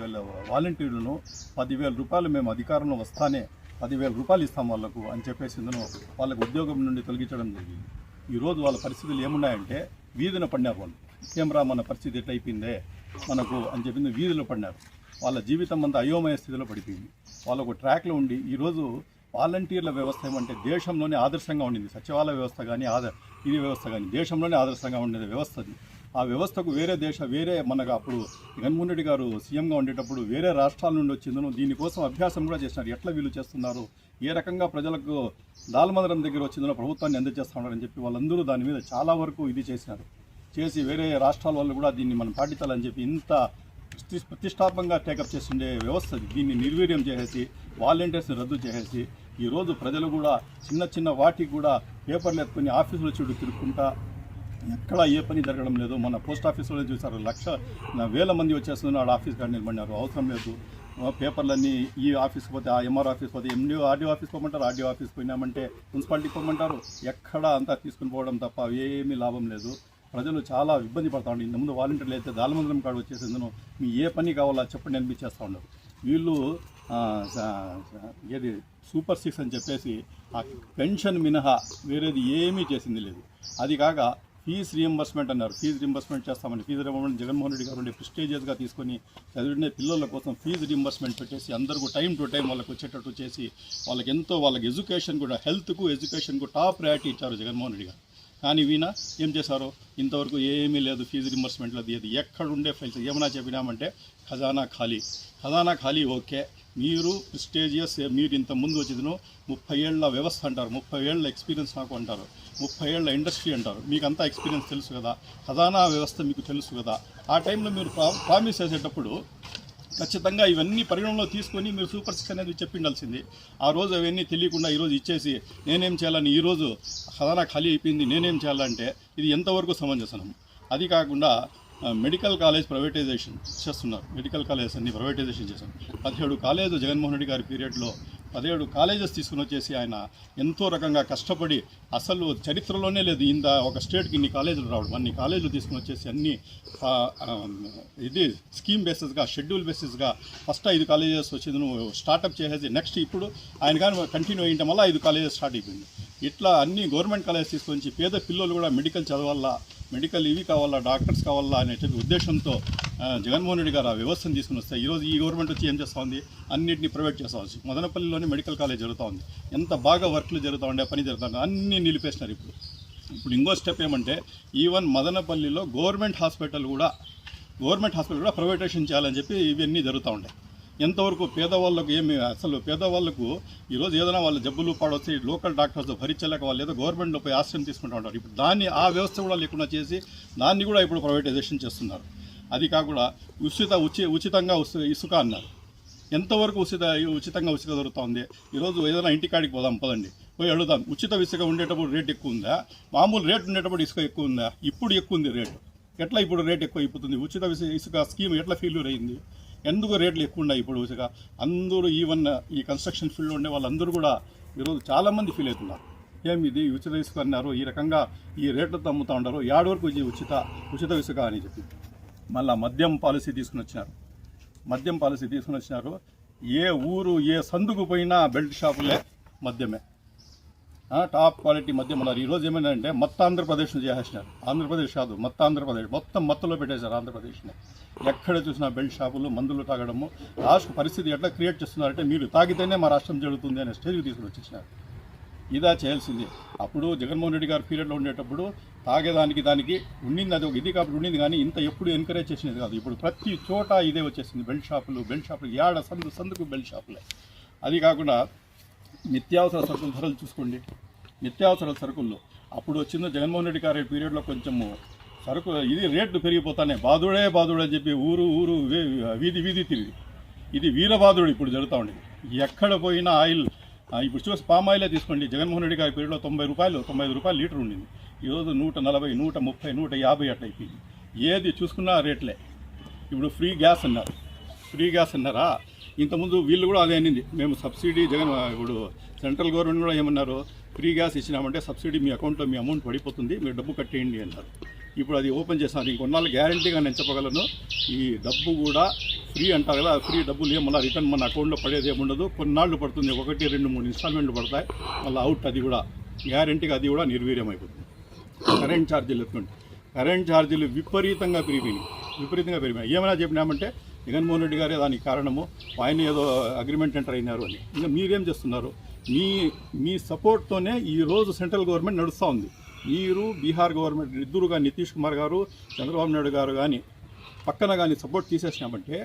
వేల వాలంటీర్లను పదివేల రూపాయలు మేము అధికారంలో వస్తానే పదివేల రూపాయలు ఇస్తాం వాళ్ళకు అని చెప్పేసి వాళ్ళకు ఉద్యోగం నుండి తొలగించడం జరిగింది. ఈరోజు వాళ్ళ పరిస్థితులు ఏమున్నాయంటే వీధిన పడినారు వాళ్ళు. ఏమరా మన పరిస్థితి ఎట్లయిపోయిందే? మనకు అని చెప్పింది వీధిలో పడినారు. వాళ్ళ జీవితం అంతా అయోమయ స్థితిలో పడిపోయింది. వాళ్ళకు ట్రాక్లో ఉండి ఈరోజు వాలంటీర్ల వ్యవస్థ ఏమంటే దేశంలోనే ఆదర్శంగా ఉండింది. సచివాలయ వ్యవస్థ కానీ ఆద ఇది వ్యవస్థ కానీ దేశంలోనే ఆదర్శంగా ఉండేది వ్యవస్థది. ఆ వ్యవస్థకు వేరే దేశ వేరే మనకు అప్పుడు జగన్మోహన్ రెడ్డి గారు సీఎంగా ఉండేటప్పుడు వేరే రాష్ట్రాల నుండి వచ్చిందను. దీనికోసం అభ్యాసం కూడా చేసినారు. ఎట్లా వీళ్ళు చేస్తున్నారు? ఏ రకంగా ప్రజలకు దాల్మందరం దగ్గర వచ్చిందో ప్రభుత్వాన్ని అందజేస్తున్నారని చెప్పి వాళ్ళందరూ దాని మీద చాలా వరకు ఇది చేసినారు. చేసి వేరే రాష్ట్రాల వాళ్ళు కూడా దీన్ని మనం పాటించాలని చెప్పి ఇంత ప్రతిష్టాపంగా ప్రతిష్టాత్మకంగా టేకప్ చేస్తుండే వ్యవస్థ దీన్ని నిర్వీర్యం చేసేసి వాలంటీర్స్ని రద్దు చేసేసి ఈరోజు ప్రజలు కూడా చిన్న చిన్న వాటికి కూడా పేపర్లు ఎత్తుకొని ఆఫీసుల చుట్టూ తిరుక్కుంటా ఎక్కడ ఏ పని జరగడం లేదు. మన పోస్ట్ ఆఫీసులో చూసారు లక్ష వేల మంది వచ్చేస్తున్నారు. ఆడ ఆఫీస్ కాడ నిలబడినారు. అవసరం లేదు. పేపర్లన్నీ ఈ ఆఫీస్ పోతే ఆ ఎంఆర్ ఆఫీస్ పోతే ఎండిఓ ఆర్డీఓ ఆఫీస్ పోమంటారు? ఆర్డీఓ ఆఫీస్ పోయినామంటే మున్సిపాలిటీకి పోమంటారు. ఎక్కడ అంతా తీసుకుని పోవడం తప్ప ఏమీ లాభం లేదు. ప్రజలు చాలా ఇబ్బంది పడతా ఉండే ఇంత ముందు వాలంటీర్లు అయితే దాలమందరం కాడ వచ్చేసిందను మీ ఏ పని కావాలో చెప్పండి అనిపించేస్తూ ఉండరు వీళ్ళు ఏది సూపర్ సిక్స్ అని చెప్పేసి ఆ పెన్షన్ మినహా వేరేది ఏమీ చేసింది లేదు. అది కాక ఫీజ్ రీఎంబర్స్మెంట్ అన్నారు. ఫీజు రింబర్స్మెంట్ చేస్తామని. ఫీజు రీఎంబర్స్మెంట్ జగన్మోహన్ రెడ్డి గారు ప్రిస్టేజియస్గా తీసుకొని చదివిన పిల్లల కోసం ఫీజు రింబర్స్మెంట్ పెట్టేసి అందరికీ టైం టు టైం వాళ్ళకి వచ్చేటట్టు చేసి వాళ్ళకి ఎంతో వాళ్ళకి ఎడ్యుకేషన్ కూడా హెల్త్కు ఎడ్యుకేషన్కు టాప్ ప్రయారిటీ ఇచ్చారు జగన్మోహన్ రెడ్డి గారు. కానీ వీణ ఏం చేశారు? ఇంతవరకు ఏమీ లేదు ఫీజు రింబర్స్మెంట్ లేదు ఏది ఎక్కడుండే ఫైల్స్ ఏమైనా చెప్పినామంటే ఖజానా ఖాళీ. ఖజానా ఖాళీ ఓకే. మీరు ప్రిస్టేజియస్ మీరు ఇంత ముందు వచ్చిందను ముప్పై ఏళ్ళ వ్యవస్థ అంటారు. ముప్పై ఏళ్ళ ఎక్స్పీరియన్స్ నాకు అంటారు. ముప్పై ఏళ్ళ ఇండస్ట్రీ అంటారు. మీకు అంతా ఎక్స్పీరియన్స్ తెలుసు కదా. ఖజానా వ్యవస్థ మీకు తెలుసు కదా. ఆ టైంలో మీరు ప్రా ప్రామిస్ చేసేటప్పుడు ఖచ్చితంగా ఇవన్నీ పరిగణనలో తీసుకొని మీరు సూపర్ సిక్స్ అనేది చెప్పిండాల్సింది. ఆ రోజు అవన్నీ తెలియకుండా ఈరోజు ఇచ్చేసి నేనేం చేయాలని ఈరోజు ఖజానా ఖాళీ అయిపోయింది నేనేం చేయాలంటే ఇది ఎంతవరకు సమంజసనం అది కాకుండా మెడికల్ కాలేజ్ ప్రైవేటైజేషన్ చేస్తున్నారు. మెడికల్ కాలేజెస్ అన్ని ప్రైవేటైజేషన్ చేశారు. పదిహేడు కాలేజ్ జగన్మోహన్ రెడ్డి గారి పీరియడ్లో పదిహేడు కాలేజెస్ తీసుకుని వచ్చేసి ఆయన ఎంతో రకంగా కష్టపడి అసలు చరిత్రలోనే లేదు. ఇంత ఒక స్టేట్కి ఇన్ని కాలేజీలు రావడం. అన్ని కాలేజీలు తీసుకుని వచ్చేసి అన్ని ఇది స్కీమ్ బేసిస్గా షెడ్యూల్ బేసిస్గా ఫస్ట్ ఐదు కాలేజెస్ వచ్చింది నువ్వు స్టార్ట్అప్ చేసేసి నెక్స్ట్ ఇప్పుడు ఆయన కానీ కంటిన్యూ అయ్యింటే మళ్ళీ ఐదు కాలేజెస్ స్టార్ట్ అయిపోయింది. ఇట్లా అన్ని గవర్నమెంట్ కాలేజెస్ నుంచి పేద పిల్లలు కూడా మెడికల్ చదవాలా మెడికల్ ఇవి కావాలా డాక్టర్స్ కావాలా అనేటువంటి ఉద్దేశంతో జగన్మోహన్ రెడ్డి గారు ఆ వ్యవస్థను తీసుకుని వస్తే ఈరోజు ఈ గవర్నమెంట్ వచ్చి ఏం చేస్తూ ఉంది? అన్నింటినీ ప్రైవేట్ చేస్తూ ఉంది. మదనపల్లిలోనే మెడికల్ కాలేజ్ జరుగుతూ ఉంది. ఎంత బాగా వర్క్లు జరుగుతూ ఉండే పని జరుగుతూ ఉండే అన్నీ నిలిపేసినారు ఇప్పుడు. ఇప్పుడు ఇంకో స్టెప్ ఏమంటే ఈవెన్ మదనపల్లిలో గవర్నమెంట్ హాస్పిటల్ కూడా గవర్నమెంట్ హాస్పిటల్ కూడా ప్రైవేటైజేషన్ చేయాలని చెప్పి ఇవన్నీ జరుగుతూ ఉంటాయి ఎంతవరకు పేదవాళ్ళకు ఏమి అసలు పేదవాళ్ళకు ఈరోజు ఏదైనా వాళ్ళ జబ్బులు పాడొచ్చి లోకల్ డాక్టర్స్ భరించలేక వాళ్ళు ఏదో గవర్నమెంట్లో పోయి ఆశ్రయం తీసుకుంటూ ఉంటారు. ఇప్పుడు దాన్ని ఆ వ్యవస్థ కూడా లేకుండా చేసి దాన్ని కూడా ఇప్పుడు ప్రైవేటైజేషన్ చేస్తున్నారు. అది కాకుండా ఉచిత ఉచి ఉచితంగా ఇసుక అన్నారు. ఎంతవరకు ఉచిత ఉచితంగా ఇసుక దొరుకుతుంది? ఈరోజు ఏదైనా ఇంటికాడికి పోదాం పదండి. పోయి అడుగుదాం. ఉచిత ఇసుక ఉండేటప్పుడు రేట్ ఎక్కువ ఉందా? మామూలు రేట్ ఉండేటప్పుడు ఇసుక ఎక్కువ ఉందా? ఇప్పుడు ఎక్కువ ఉంది రేటు ఎట్లా ఇప్పుడు రేట్ ఎక్కువ అయిపోతుంది? ఉచిత ఇసుక స్కీమ్ ఎట్లా ఫెయిల్యూర్ అయింది? ఎందుకు రేట్లు ఎక్కువ ఉన్నాయి ఇప్పుడు ఇసుక అందరూ ఈవెన్ uh, ఈ కన్స్ట్రక్షన్ ఫీల్డ్లో ఉండే వాళ్ళందరూ కూడా ఈరోజు చాలామంది ఫీల్ అవుతున్నారు. ఏమి ఇది? ఉచిత ఇసుక అన్నారు. ఈ రకంగా ఈ రేట్లతో అమ్ముతూ ఉంటారు యాడ్ వరకు ఇది ఉచిత ఉచిత ఇసుక అని చెప్పి. మళ్ళా మద్యం పాలసీ తీసుకుని వచ్చినారు. మద్యం పాలసీ తీసుకుని వచ్చినారు. ఏ ఊరు ఏ సందుకు పోయినా బెల్ట్ షాపులే మద్యమే. టాప్ క్వాలిటీ మధ్య ఉన్నారు ఈరోజు ఏమైందంటే మొత్త ఆంధ్రప్రదేశ్ను చేసేసినారు. ఆంధ్రప్రదేశ్ కాదు మొత్త ఆంధ్రప్రదేశ్. మొత్తం మత్తులో పెట్టేశారు ఆంధ్రప్రదేశ్ని. ఎక్కడ చూసినా బెల్ట్ షాపులు మందులు తాగడము రాష్ట్ర పరిస్థితి ఎట్లా క్రియేట్ చేస్తున్నారంటే మీరు తాగితేనే మా రాష్ట్రం జరుగుతుంది అనే స్టేజ్కి తీసుకుని వచ్చేసినారు. ఇదా చేయాల్సింది. అప్పుడు జగన్మోహన్ రెడ్డి గారి పీరియడ్లో ఉండేటప్పుడు తాగేదానికి దానికి ఉండింది అది ఒక ఇది కాబట్టి ఉండింది కానీ ఇంత ఎప్పుడు ఎంకరేజ్ చేసినది కాదు. ఇప్పుడు ప్రతి చోట ఇదే వచ్చేసింది. బెల్ట్ షాపులు బెల్ట్ షాపులు ఏడ సందు సందుకు బెల్ట్ షాపులే అది కాకుండా నిత్యావసర సరుకుల ధరలు చూసుకోండి. నిత్యావసర సరుకుల్లో. అప్పుడు వచ్చిన జగన్మోహన్ రెడ్డి గారి పీరియడ్లో కొంచెము సరుకు ఇది రేట్లు పెరిగిపోతానే. బాధుడే బాధుడు అని చెప్పి ఊరు ఊరు వీధి వీధి తిరిగి. ఇది వీరబాదుడు ఇప్పుడు జరుగుతూ ఉండేది ఎక్కడ పోయినా ఆయిల్ ఇప్పుడు చూసి పామ్ ఆయిలే తీసుకోండి. జగన్మోహన్ రెడ్డి గారి పీరియడ్లో తొంభై రూపాయలు తొంభై ఐదు రూపాయలు లీటర్ ఉండింది. ఈరోజు నూట నలభై నూట ముప్పై నూట యాభై అట్లా అయిపోయింది. ఏది చూసుకున్నా రేట్లే. ఇప్పుడు ఫ్రీ గ్యాస్ అన్నారు. ఫ్రీ గ్యాస్ అన్నారా? ఇంతకుముందు వీళ్ళు కూడా అదే అనింది. మేము సబ్సిడీ జగన్ ఇప్పుడు సెంట్రల్ గవర్నమెంట్ కూడా ఏమన్నారు ఫ్రీ గ్యాస్ ఇచ్చినామంటే సబ్సిడీ మీ అకౌంట్లో మీ అమౌంట్ పడిపోతుంది మీరు డబ్బు కట్టేయండి అన్నారు. ఇప్పుడు అది ఓపెన్ చేస్తున్నారు ఇంకొన్నాళ్ళు గ్యారంటీగా నేను చెప్పగలను ఈ డబ్బు కూడా ఫ్రీ అంటారు కదా ఫ్రీ డబ్బులు ఏం మళ్ళీ రిటర్న్ మన అకౌంట్లో పడేది ఏముండదు కొన్నాళ్ళు పడుతుంది ఒకటి రెండు మూడు ఇన్స్టాల్మెంట్లు పడతాయి మళ్ళీ అవుట్ అది కూడా గ్యారంటీగా అది కూడా నిర్వీర్యం అయిపోతుంది కరెంట్ ఛార్జీలు ఎత్తుకోండి కరెంట్ ఛార్జీలు విపరీతంగా పెరిగిపోయినాయి విపరీతంగా పెరిగినాయి ఏమైనా చెప్పినామంటే జగన్మోహన్ రెడ్డి గారే దానికి కారణము. ఆయన ఏదో అగ్రిమెంట్ ఎంటర్ అయినారు అని. ఇంకా మీరేం చేస్తున్నారు? మీ మీ సపోర్ట్తోనే ఈరోజు సెంట్రల్ గవర్నమెంట్ నడుస్తూ ఉంది. మీరు బీహార్ గవర్నమెంట్ ఇద్దరుగా నితీష్ కుమార్ గారు చంద్రబాబు నాయుడు గారు కానీ పక్కన కానీ సపోర్ట్ తీసేసినామంటే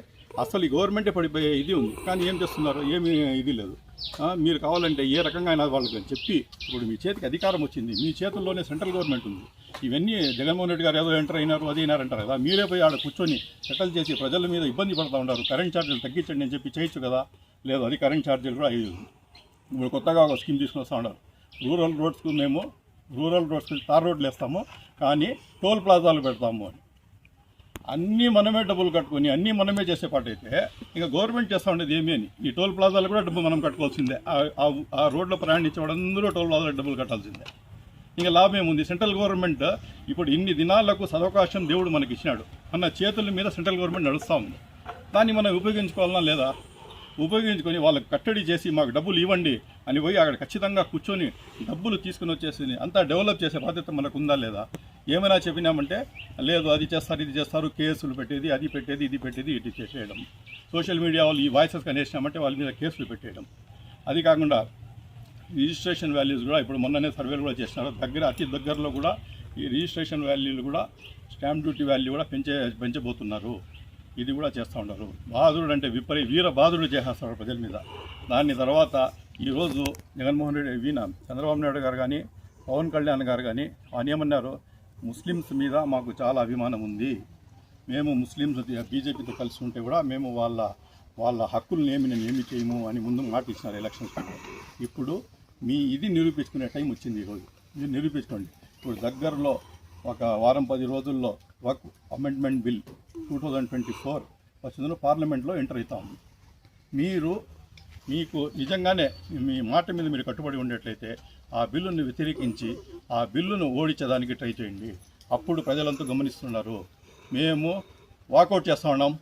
అసలు ఈ గవర్నమెంటే పడిపోయే ఇది ఉంది. కానీ ఏం చేస్తున్నారు? ఏమీ ఇది లేదు. మీరు కావాలంటే ఏ రకంగా అయినా వాళ్ళకి చెప్పి ఇప్పుడు మీ చేతికి అధికారం వచ్చింది మీ చేతుల్లోనే సెంట్రల్ గవర్నమెంట్ ఉంది. ఇవన్నీ జగన్మోహన్ రెడ్డి గారు ఏదో ఎంటర్ అయినారు అది అయినారు అంటారు కదా. మీరే పోయి ఆడ కూర్చొని సెటిల్ చేసి ప్రజల మీద ఇబ్బంది పడుతూ ఉన్నారు. కరెంట్ ఛార్జీలు తగ్గించండి అని చెప్పి చేయొచ్చు కదా. లేదు అది కరెంట్ ఛార్జీలు కూడా అయ్యేది ఇప్పుడు కొత్తగా ఒక స్కీమ్ తీసుకుని వస్తూ ఉన్నారు. రూరల్ రోడ్స్కు మేము రూరల్ రోడ్స్కి తార్ రోడ్లు వేస్తాము కానీ టోల్ ప్లాజాలు పెడతాము అని. అన్నీ మనమే డబ్బులు కట్టుకొని అన్నీ మనమే చేసే పాట అయితే ఇంకా గవర్నమెంట్ చేస్తూ ఉండేది ఏమీ అని. ఈ టోల్ ప్లాజాలు కూడా డబ్బు మనం కట్టుకోవాల్సిందే. ఆ- రోడ్లో ప్రయాణించే వాళ్ళందరూ టోల్ ప్లాజాలో డబ్బులు కట్టాల్సిందే. ఇంకా లాభం ఏముంది? సెంట్రల్ గవర్నమెంట్ ఇప్పుడు ఇన్ని దినాలకు సదవకాశం దేవుడు మనకి ఇచ్చినాడు. అన్న చేతుల మీద సెంట్రల్ గవర్నమెంట్ నడుస్తూ ఉంది. దాన్ని మనం ఉపయోగించుకోవాలన్నా లేదా? ఉపయోగించుకొని వాళ్ళకి కట్టడి చేసి మాకు డబ్బులు ఇవ్వండి అని పోయి అక్కడ ఖచ్చితంగా కూర్చొని డబ్బులు తీసుకుని వచ్చేసి అంతా డెవలప్ చేసే బాధ్యత మనకు ఉందా లేదా? ఏమైనా చెప్పినామంటే లేదు అది చేస్తారు ఇది చేస్తారు కేసులు పెట్టేది అది పెట్టేది ఇది పెట్టేది ఇటు చేసేయడం. సోషల్ మీడియా వాళ్ళు ఈ వాయిసెస్ కనేసినామంటే వాళ్ళ మీద కేసులు పెట్టేయడం. అది కాకుండా రిజిస్ట్రేషన్ వాల్యూస్ కూడా ఇప్పుడు మొన్ననే సర్వేలు కూడా చేసినారు. దగ్గర అతి దగ్గరలో కూడా ఈ రిజిస్ట్రేషన్ వాల్యూలు కూడా స్టాంప్ డ్యూటీ వాల్యూ కూడా పెంచే పెంచబోతున్నారు. ఇది కూడా చేస్తూ ఉన్నారు. బాధుడు అంటే విపరీ వీర బాధుడు చేసేస్తారు ప్రజల మీద. దాని తర్వాత ఈరోజు జగన్మోహన్ రెడ్డి వీణ చంద్రబాబు నాయుడు గారు కానీ పవన్ కళ్యాణ్ గారు కానీ ఆయన ఏమన్నారు? ముస్లిమ్స్ మీద మాకు చాలా అభిమానం ఉంది. మేము ముస్లిమ్స్ బీజేపీతో కలిసి ఉంటే కూడా మేము వాళ్ళ వాళ్ళ హక్కులను ఏమి నేను ఏమి చేయము అని ముందు మాట ఇచ్చినారు ఎలక్షన్స్ ఇప్పుడు మీ ఇది నిరూపించుకునే టైం వచ్చింది ఈరోజు. మీరు నిరూపించుకోండి. ఇప్పుడు దగ్గరలో ఒక వారం పది రోజుల్లో Waqf amendment bill two thousand twenty four వచ్చిందని పార్లమెంట్లో ఎంటర్ అవుతా ఉంది. మీరు మీకు నిజంగానే మీ మాట మీద మీరు కట్టుబడి ఉండేట్లయితే ఆ బిల్లును వ్యతిరేకించి ఆ బిల్లును ఓడించడానికి ట్రై చేయండి. అప్పుడు ప్రజలంతా గమనిస్తున్నారు. మేము వాకౌట్ చేస్తా ఉన్నాం.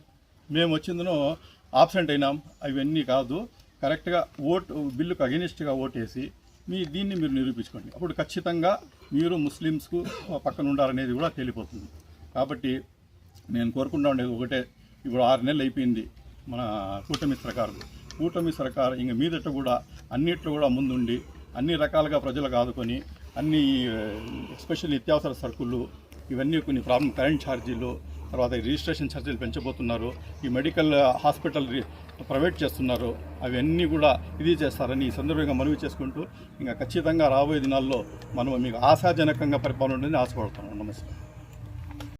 మేము వచ్చిందను ఆబ్సెంట్ అయినాం. అవన్నీ కాదు. కరెక్ట్గా ఓట్ బిల్లుకు అగెనిస్ట్గా ఓటేసి మీ దీన్ని మీరు నిరూపించుకోండి. అప్పుడు ఖచ్చితంగా మీరు ముస్లిమ్స్కు పక్కన ఉండాలనేది కూడా తేలిపోతుంది. కాబట్టి నేను కోరుకుంటా ఉండేది ఒకటే. ఇప్పుడు ఆరు నెలలు అయిపోయింది మన కూటమి సర్కారు. కూటమి సర్కారు ఇంక మీదట కూడా అన్నిట్లో కూడా ముందుండి అన్ని రకాలుగా ప్రజలకు ఆదుకొని అన్ని ఎస్పెషల్ నిత్యావసర సరుకులు ఇవన్నీ కొన్ని ప్రాబ్లం కరెంట్ ఛార్జీలు తర్వాత రిజిస్ట్రేషన్ ఛార్జీలు పెంచబోతున్నారు ఈ మెడికల్ హాస్పిటల్ ప్రైవేట్ చేస్తున్నారు అవన్నీ కూడా ఇది చేస్తారని ఈ సందర్భంగా మనవి చేసుకుంటూ ఇంకా ఖచ్చితంగా రాబోయే దినాల్లో మనం మీకు ఆశాజనకంగా పరిపాలన ఉంటుందని ఆశపడుతున్నాం. నమస్కారం.